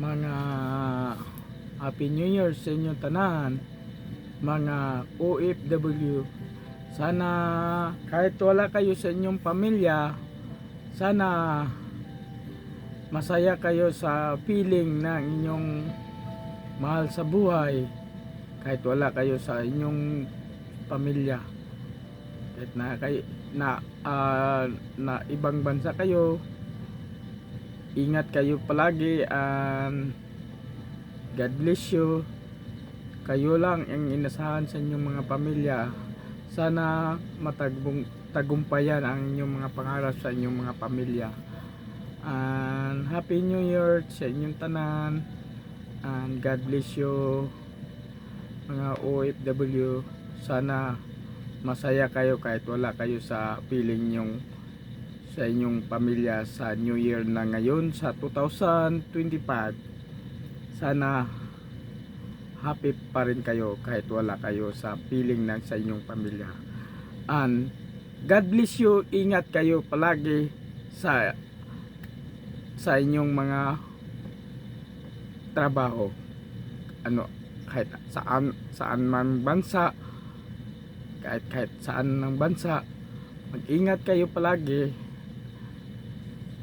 mga Happy New Year sa inyong tanan. Mga OFW sana kahit wala kayo sa inyong pamilya sana masaya kayo sa feeling ng inyong mahal sa buhay kahit wala kayo sa inyong pamilya. Kahit na kay na ah, na ibang bansa kayo ingat kayo palagi and God bless you. Kayo lang ang inasahan sa inyong mga pamilya. Sana matagbong tagumpayan ang inyong mga pangarap sa inyong mga pamilya. And happy new year sa inyong tanan. And God bless you mga OFW sana masaya kayo kahit wala kayo sa piling yung sa inyong pamilya sa New Year na ngayon sa 2025 sana happy pa rin kayo kahit wala kayo sa piling ng sa inyong pamilya. And God bless you. Ingat kayo palagi sa sa inyong mga trabaho. Ano kahit saan saan man bansa kahit kahit saan ng bansa. Mag-ingat kayo palagi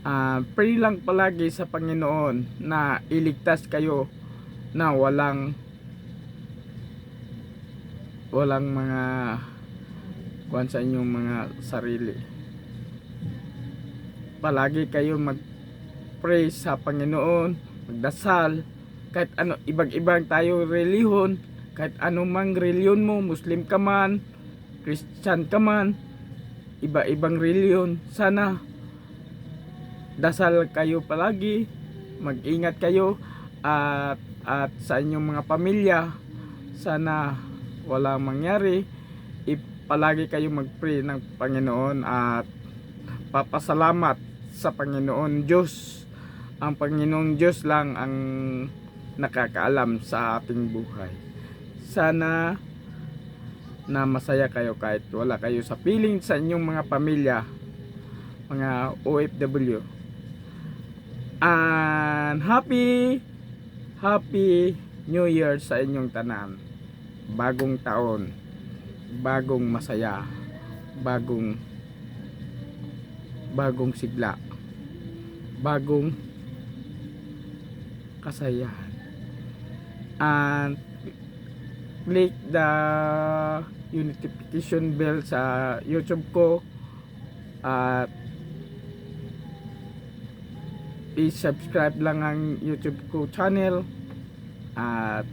Ah, pray lang palagi sa Panginoon na iligtas kayo na walang walang mga kuwan sa inyong mga sarili. Palagi kayo mag pray sa Panginoon magdasal kahit ano ibang-ibang tayo reliyon kahit anumang reliyon mo Muslim ka man Christian ka man iba-ibang reliyon sana dasal kayo palagi. Mag-ingat kayo. At at sa inyong mga pamilya sana walang mangyari. Ipalagi kayo mag-pray ng Panginoon at papasalamat sa Panginoon Diyos. Ang Panginoong Diyos lang ang nakakaalam sa ating buhay. Sana na masaya kayo kahit wala kayo sa piling sa inyong mga pamilya mga OFW and happy happy new year sa inyong tanan. Bagong taon. Bagong masaya. Bagong bagong sigla. Bagong kasayahan. And click the notification bell sa YouTube ko at i-subscribe lang ang YouTube ko channel. At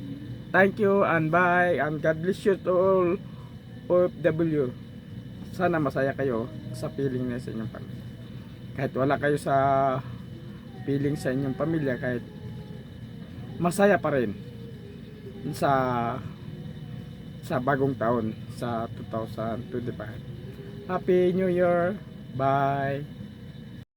thank you and bye and God bless you to all OFW sana masaya kayo sa feeling na sa inyong pamilya kahit wala kayo sa feeling sa inyong pamilya kahit masaya pa rin sa sa bagong taon sa 2025 Happy New Year. Bye